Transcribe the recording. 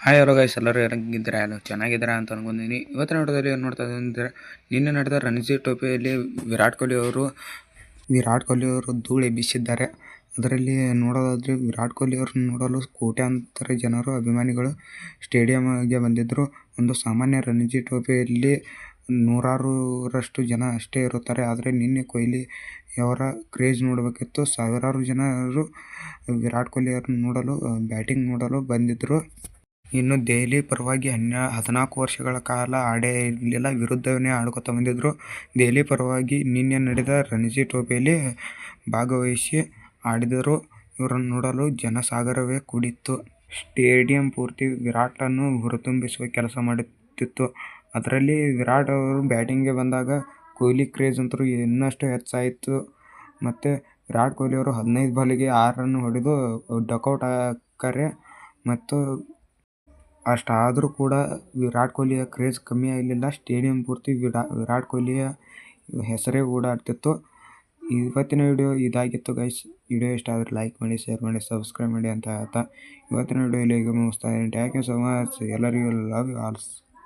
Hi ಅವರು guys ಎಲ್ಲರೂ ಹೆಂಗಿದ್ದೀರಾ? ಎಲ್ಲ ಚೆನ್ನಾಗಿದ್ದೀರಾ ಅಂತ ಅನ್ಕೊಂಡಿದ್ದೀನಿ ಇವತ್ತಿನ ನೋಟದಲ್ಲಿ ಏನು ಇದ್ದೀವಿ ಅಂದರೆ, ನಿನ್ನೆ ನಡೆದ ರಣಜಿ ಟ್ರೋಫಿಯಲ್ಲಿ ವಿರಾಟ್ ಕೊಹ್ಲಿ ಅವರು, ವಿರಾಟ್ ಕೊಹ್ಲಿ ಅವರು ಧೂಳು ಎಬ್ಬಿಸಿದ್ದಾರೆ ಅದರಲ್ಲಿ ನೋಡೋದಾದರೆ ವಿರಾಟ್ ಕೊಹ್ಲಿ ಅವ್ರನ್ನ ನೋಡಲು ಕೋಟ್ಯಾಂತರ ಜನರು ಅಭಿಮಾನಿಗಳು ಸ್ಟೇಡಿಯಂಗೆ ಬಂದಿದ್ದರು ಒಂದು ಸಾಮಾನ್ಯ ರಣಜಿ ಟ್ರೋಫಿಯಲ್ಲಿ ನೂರಾರರಷ್ಟು ಜನ ಅಷ್ಟೇ ಇರುತ್ತಾರೆ. ಆದರೆ ನಿನ್ನೆ ಕೊಹ್ಲಿ ಅವರ ಕ್ರೇಜ್ ನೋಡಬೇಕಿತ್ತು. ಸಾವಿರಾರು ಜನರು ವಿರಾಟ್ ಕೊಹ್ಲಿ ಅವ್ರನ್ನ ನೋಡಲು ಬ್ಯಾಟಿಂಗ್ ನೋಡಲು ಬಂದಿದ್ದರು ಇನ್ನು ದೆಹಲಿ ಪರವಾಗಿ ಹನ್ನೆ ಹದಿನಾಲ್ಕು ವರ್ಷಗಳ ಕಾಲ ಆಡೇ ಇರಲಿಲ್ಲ ವಿರುದ್ಧವೇ ಆಡ್ಕೊತಾ ಬಂದಿದ್ದರು ದೆಹಲಿ ಪರವಾಗಿ ನಿನ್ನೆ ನಡೆದ ರಣಜಿ ಟ್ರೋಫಿಯಲ್ಲಿ ಭಾಗವಹಿಸಿ ಆಡಿದರು ಇವರನ್ನು ನೋಡಲು ಜನಸಾಗರವೇ ಕೂಡಿತ್ತು. ಸ್ಟೇಡಿಯಂ ಪೂರ್ತಿ ವಿರಾಟನ್ನು ಹುರಿತುಂಬಿಸುವ ಕೆಲಸ ಮಾಡುತ್ತಿತ್ತು. ಅದರಲ್ಲಿ ವಿರಾಟ್ ಅವರು ಬ್ಯಾಟಿಂಗ್ಗೆ ಬಂದಾಗ ಕೊಹ್ಲಿ ಕ್ರೇಜ್ ಅಂತೂ ಇನ್ನಷ್ಟು ಹೆಚ್ಚಾಯಿತು. ಮತ್ತು ವಿರಾಟ್ ಕೊಹ್ಲಿ ಅವರು ಹದಿನೈದು ಬಾಲಿಗೆ ಆರನ್ನು ರನ್ ಹೊಡೆದು ಡಕೌಟ್ ಹಾಕ್ತಾರೆ ಮತ್ತು ಅಷ್ಟಾದರೂ ಕೂಡ ವಿರಾಟ್ ಕೊಹ್ಲಿಯ ಕ್ರೇಜ್ ಕಮ್ಮಿ ಆಗಲಿಲ್ಲ. ಸ್ಟೇಡಿಯಂ ಪೂರ್ತಿ ವಿರಾ, ವಿರಾಟ್ ಕೊಹ್ಲಿಯ ಹೆಸರೇ ಓಡಾಡ್ತಿತ್ತು. ಇವತ್ತಿನ ವಿಡಿಯೋ ಇದಾಗಿತ್ತು ಗೈಸ್ ವಿಡಿಯೋ ಇಷ್ಟ ಆದರೆ ಲೈಕ್ ಮಾಡಿ ಶೇರ್ ಮಾಡಿ ಸಬ್ಸ್ಕ್ರೈಬ್ ಮಾಡಿ ಅಂತ ಹೇಳ್ತಾ. ಇವತ್ತಿನ ವಿಡಿಯೋ ಇಲ್ಲಿಗೆ ಮುಗಿಸ್ತಾ ಇದ್ದೀನಿ. ಥ್ಯಾಂಕ್ ಯು ಸೊ ಮಚ್ ಎಲ್ಲರಿಗೂ ಲವ್ ಯು ಆಲ್ಸ್